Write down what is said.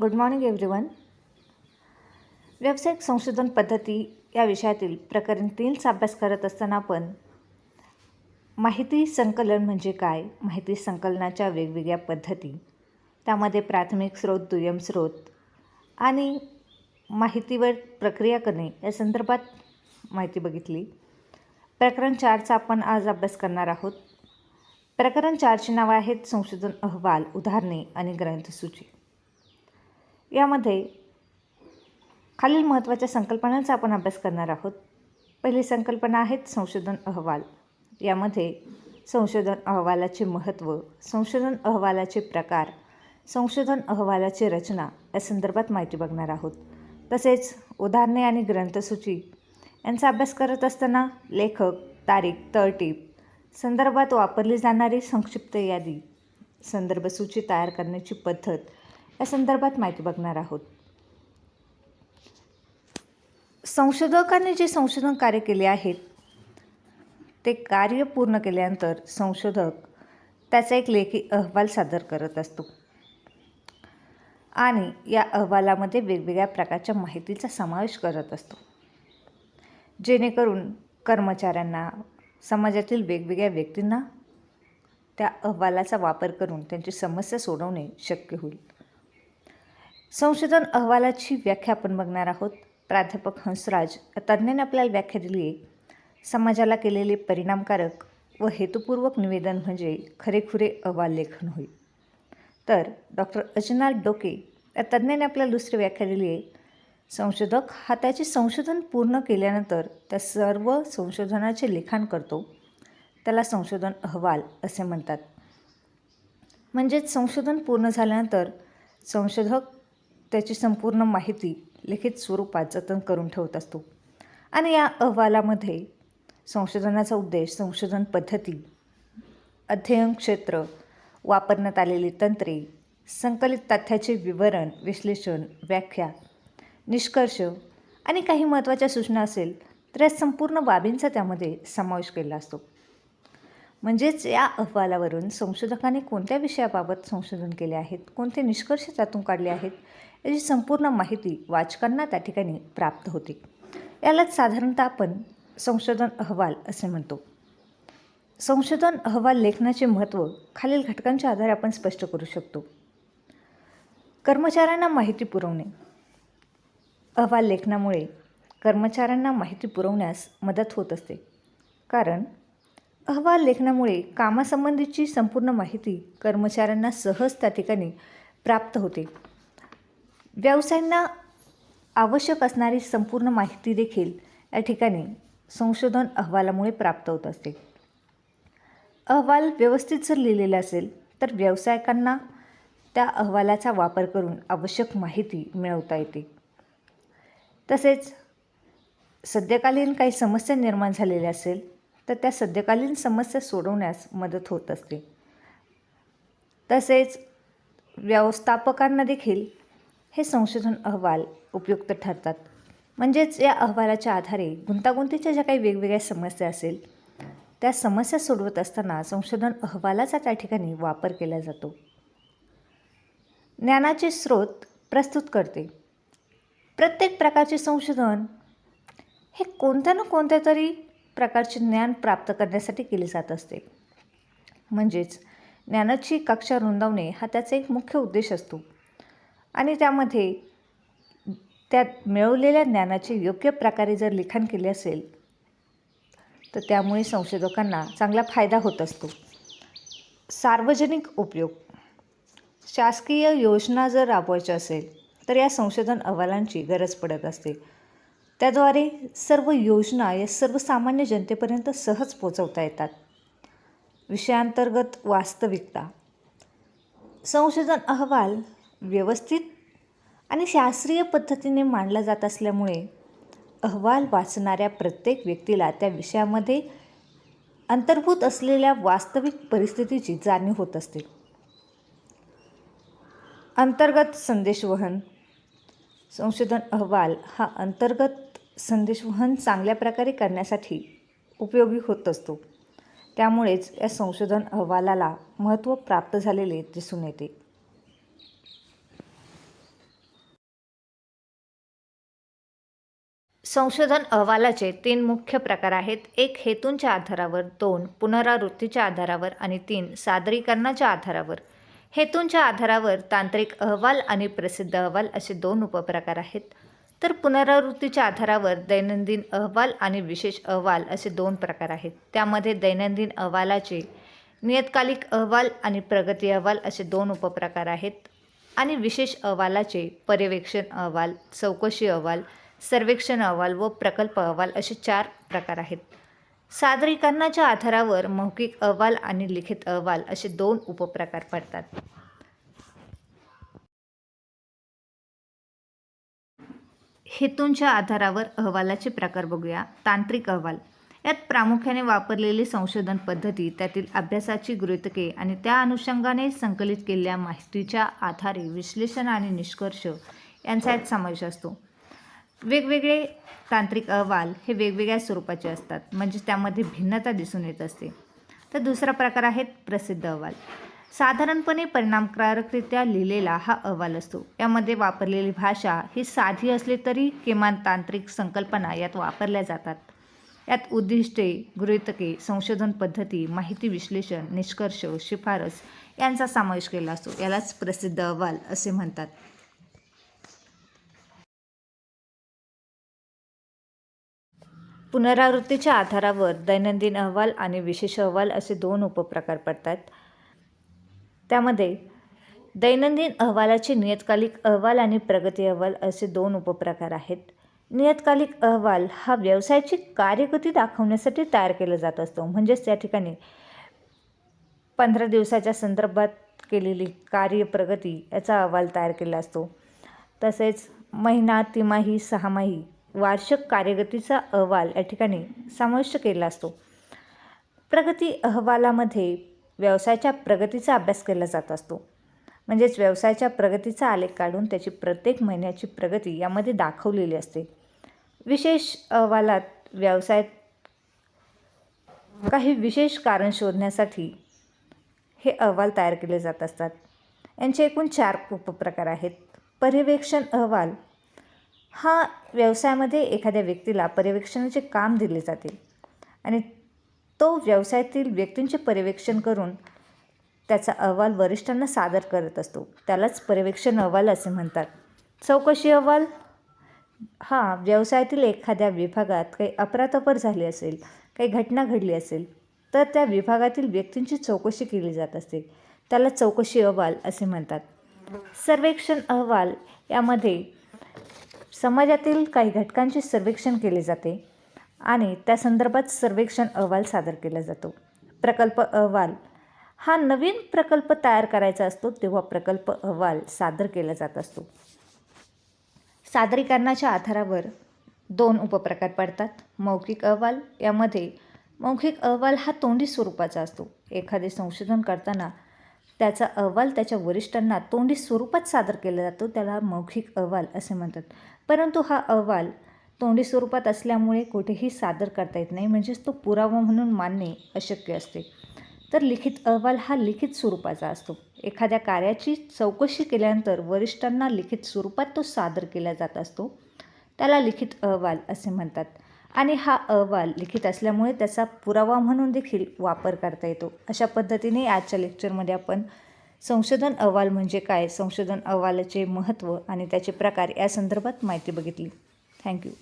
Good morning everyone व्यावसायिक संशोधन पद्धती या विषयातील प्रकरण तीनचा अभ्यास करत असताना आपण माहिती संकलन म्हणजे काय? माहिती संकलनाच्या वेगवेगळ्या पद्धती. त्यामध्ये प्राथमिक स्रोत दुय्यम स्रोत आणि माहितीवर प्रक्रिया करणे. या संदर्भात माहिती बघितली. प्रकरण चारचा आपण आज अभ्यास करणार आहोत. प्रकरण चारची नावं आहेत संशोधन अहवाल उदाहरणे आणि ग्रंथसूची. यामध्ये खालील महत्त्वाच्या संकल्पनांचा आपण अभ्यास करणार आहोत. पहिली संकल्पना आहेत संशोधन अहवाल. यामध्ये संशोधन अहवालाचे महत्त्व संशोधन अहवालाचे प्रकार संशोधन अहवालाची रचना या संदर्भात माहिती बघणार आहोत. तसेच उदाहरणे आणि ग्रंथसूची. यांचा अभ्यास करत असताना लेखक तारीख तळटीप संदर्भात वापरली जाणारी संक्षिप्त यादी संदर्भसूची तयार करण्याची पद्धत या संदर्भात माहिती बघणार आहोत. संशोधकांनी जे संशोधन कार्य केले आहेत ते कार्य पूर्ण केल्यानंतर संशोधक त्याचा एक लेखी अहवाल सादर करत असतो. आणि या अहवालामध्ये वेगवेगळ्या प्रकारच्या माहितीचा समावेश करत असतो. जेणेकरून कर्मचाऱ्यांना समाजातील वेगवेगळ्या व्यक्तींना त्या अहवालाचा वापर करून त्यांची समस्या सोडवणे शक्य होईल. संशोधन अहवालाची व्याख्या आपण बघणार आहोत. प्राध्यापक हंसराज या तज्ज्ञाने आपल्याला व्याख्या दिली आहे. समाजाला केलेले परिणामकारक व हेतुपूर्वक निवेदन म्हणजे खरेखुरे अहवाल लेखन होईल तर डॉक्टर अजनाथ डोके या तज्ज्ञाने आपल्याला दुसरी व्याख्या दिली आहे. संशोधक हा त्याचे संशोधन पूर्ण केल्यानंतर त्या सर्व संशोधनाचे लिखाण करतो. त्याला संशोधन अहवाल असे म्हणतात. म्हणजेच संशोधन पूर्ण झाल्यानंतर संशोधक त्याची संपूर्ण माहिती लिखित स्वरूपात जतन करून ठेवत असतो. आणि या अहवालामध्ये संशोधनाचा उद्देश संशोधन पद्धती अध्ययन क्षेत्र वापरण्यात आलेली तंत्रे संकलित तथ्याचे विवरण विश्लेषण व्याख्या निष्कर्ष आणि काही महत्त्वाच्या सूचना असेल तर या संपूर्ण बाबींचा त्यामध्ये समावेश केला असतो. म्हणजेच या अहवालावरून संशोधकांनी कोणत्या विषयाबाबत संशोधन केले आहेत कोणते निष्कर्ष त्यातून काढले आहेत याची संपूर्ण माहिती वाचकांना त्या ठिकाणी प्राप्त होते. यालाच साधारणतः आपण संशोधन अहवाल असे म्हणतो. संशोधन अहवाल लेखनाचे महत्त्व खालील घटकांच्या आधारे आपण स्पष्ट करू शकतो. कर्मचाऱ्यांना माहिती पुरवणे. अहवाल लेखनामुळे कर्मचाऱ्यांना माहिती पुरवण्यास मदत होत असते. कारण अहवाल लेखनामुळे कामासंबंधीची संपूर्ण माहिती कर्मचाऱ्यांना सहज त्या ठिकाणी प्राप्त होते. व्यवसायांना आवश्यक असणारी संपूर्ण माहिती देखील या ठिकाणी संशोधन अहवालामुळे प्राप्त होत असते. अहवाल व्यवस्थित जर लिहिलेला असेल तर व्यावसायिकांना त्या अहवालाचा वापर करून आवश्यक माहिती मिळवता येते. तसेच सद्यकालीन काही समस्या निर्माण झालेल्या असेल तर त्या सद्यकालीन समस्या सोडवण्यास मदत होत असते. तसेच व्यवस्थापकांना देखील हे संशोधन अहवाल उपयुक्त ठरतात. म्हणजेच या अहवालाच्या आधारे गुंतागुंतीच्या ज्या काही वेगवेगळ्या समस्या असेल त्या समस्या सोडवत असताना संशोधन अहवालाचा त्या ठिकाणी वापर केला जातो. ज्ञानाचे स्रोत प्रस्तुत करते. प्रत्येक प्रकारचे संशोधन हे कोणत्या ना कोणत्या तरी प्रकारचे ज्ञान प्राप्त करण्यासाठी केले जात असते. म्हणजेच ज्ञानाची कक्षा रुंदावणे हा त्याचा एक मुख्य उद्देश असतो. आणि त्यामध्ये त्यात मिळवलेल्या ज्ञानाचे योग्य प्रकारे जर लिखाण केले असेल तर त्यामुळे संशोधकांना चांगला फायदा होत असतो. सार्वजनिक उपयोग. शासकीय योजना जर राबवायच्या असेल तर या संशोधन अहवालांची गरज पडत असते. त्याद्वारे सर्व योजना या सर्वसामान्य जनतेपर्यंत सहज पोचवता येतात. विषयांतर्गत वास्तविकता. संशोधन अहवाल व्यवस्थित आणि शास्त्रीय पद्धतीने मांडला जात असल्यामुळे अहवाल वाचणाऱ्या प्रत्येक व्यक्तीला त्या विषयामध्ये अंतर्भूत असलेल्या वास्तविक परिस्थितीची जाणीव होत असते. अंतर्गत संदेशवहन संशोधन अहवाल हा अंतर्गत संदेशवहन चांगल्या प्रकारे करण्यासाठी उपयोगी होत असतो. त्यामुळेच या संशोधन अहवालाला महत्त्व प्राप्त झालेले दिसून येते. संशोधन अहवालाचे तीन मुख्य प्रकार आहेत. एक हेतूंच्या आधारावर. दोन पुनरावृत्तीच्या आधारावर. आणि तीन सादरीकरणाच्या आधारावर. हेतूंच्या आधारावर तांत्रिक अहवाल आणि प्रसिद्ध अहवाल असे दोन उपप्रकार आहेत. तर पुनरावृत्तीच्या आधारावर दैनंदिन अहवाल आणि विशेष अहवाल असे दोन प्रकार आहेत. त्यामध्ये दैनंदिन अहवालाचे नियतकालिक अहवाल आणि प्रगती अहवाल असे दोन उपप्रकार आहेत. आणि विशेष अहवालाचे पर्यवेक्षण अहवाल चौकशी अहवाल सर्वेक्षण अहवाल व प्रकल्प अहवाल असे चार प्रकार आहेत. सादरीकरणाच्या आधारावर मौखिक अहवाल आणि लिखित अहवाल असे दोन उपप्रकार पडतात. हेतूंच्या आधारावर अहवालाचे प्रकार बघूया. तांत्रिक अहवाल. यात प्रामुख्याने वापरलेली संशोधन पद्धती त्यातील अभ्यासाची गृहितके आणि त्या अनुषंगाने संकलित केलेल्या माहितीच्या आधारे विश्लेषण आणि निष्कर्ष यांचा यात समावेश असतो. वेगवेगळे तांत्रिक अहवाल हे वेगवेगळ्या स्वरूपाचे असतात. म्हणजे त्यामध्ये भिन्नता दिसून येत असते. तर दुसरा प्रकार आहेत प्रसिद्ध अहवाल. साधारणपणे परिणामकारकरित्या लिहिलेला हा अहवाल असतो. यामध्ये वापरलेली भाषा ही साधी असली तरी किमान तांत्रिक संकल्पना यात वापरल्या जातात. यात उद्दिष्टे गृहितके संशोधन पद्धती माहिती विश्लेषण निष्कर्ष शिफारस यांचा समावेश केला असतो. यालाच प्रसिद्ध अहवाल असे म्हणतात. पुनरावृत्तीच्या आधारावर दैनंदिन अहवाल आणि विशेष अहवाल असे दोन उपप्रकार पडतात. त्यामध्ये दैनंदिन अहवालाचे नियतकालिक अहवाल आणि प्रगती अहवाल असे दोन उपप्रकार आहेत. नियतकालिक अहवाल हा व्यवसायाची कार्यगती दाखवण्यासाठी तयार केला जात असतो. म्हणजेच त्या ठिकाणी पंधरा दिवसाच्या संदर्भात केलेली कार्यप्रगती याचा अहवाल तयार केला असतो. तसेच महिना तिमाही सहामाही वार्षिक कार्यगतीचा अहवाल या ठिकाणी समाविष्ट केला असतो. प्रगती अहवालामध्ये व्यवसायाच्या प्रगतीचा अभ्यास केला जात असतो. म्हणजेच व्यवसायाच्या प्रगतीचा आलेख काढून त्याची प्रत्येक महिन्याची प्रगती यामध्ये दाखवलेली असते. विशेष अहवालात व्यवसायात काही विशेष कारण शोधण्यासाठी हे अहवाल तयार केले जात असतात. यांचे एकूण चार उपप्रकार आहेत. पर्यवेक्षण अहवाल हा व्यवसायामध्ये एखाद्या व्यक्तीला पर्यवेक्षणाचे काम दिले जाते. आणि तो व्यवसायातील व्यक्तींचे पर्यवेक्षण करून त्याचा अहवाल वरिष्ठांना सादर करत असतो. त्यालाच पर्यवेक्षण अहवाल असे म्हणतात. चौकशी अहवाल? हा व्यवसायातील एखाद्या विभागात काही अपरातपर झाली असेल काही घटना घडली असेल तर त्या विभागातील व्यक्तींची चौकशी केली जात असते. त्याला चौकशी अहवाल असे म्हणतात. सर्वेक्षण अहवाल यामध्ये समाजातील काही घटकांचे सर्वेक्षण केले जाते आणि त्या संदर्भात सर्वेक्षण अहवाल सादर केला जातो. प्रकल्प अहवाल. हा नवीन प्रकल्प तयार करायचा असतो तेव्हा प्रकल्प अहवाल सादर केला जात असतो. सादरीकरणाच्या आधारावर दोन उपप्रकार पडतात मौखिक अहवाल. यामध्ये मौखिक अहवाल हा तोंडी स्वरूपाचा असतो. एखादे संशोधन करताना त्याचा अहवाल त्याच्या वरिष्ठांना तोंडी स्वरूपात सादर केला जातो त्याला मौखिक अहवाल असे म्हणतात. परंतु हा अहवाल तोंडी स्वरूपात असल्यामुळे कुठेही सादर करता येत नाही म्हणजेच तो पुरावा म्हणून मानणे अशक्य असते. तर लिखित अहवाल हा लिखित स्वरूपाचा असतो. एखाद्या कार्याची चौकशी केल्यानंतर वरिष्ठांना लिखित स्वरूपात तो सादर केला जात असतो. त्याला लिखित अहवाल असे म्हणतात. आणि हा अहवाल लिखित असल्यामुळे त्याचा पुरावा म्हणून देखील वापर करता येतो. अशा पद्धतीने आजच्या लेक्चरमध्ये आपण संशोधन अहवाल म्हणजे काय संशोधन अहवालाचे महत्त्व आणि त्याचे प्रकार या संदर्भात माहिती बघितली. थँक्यू.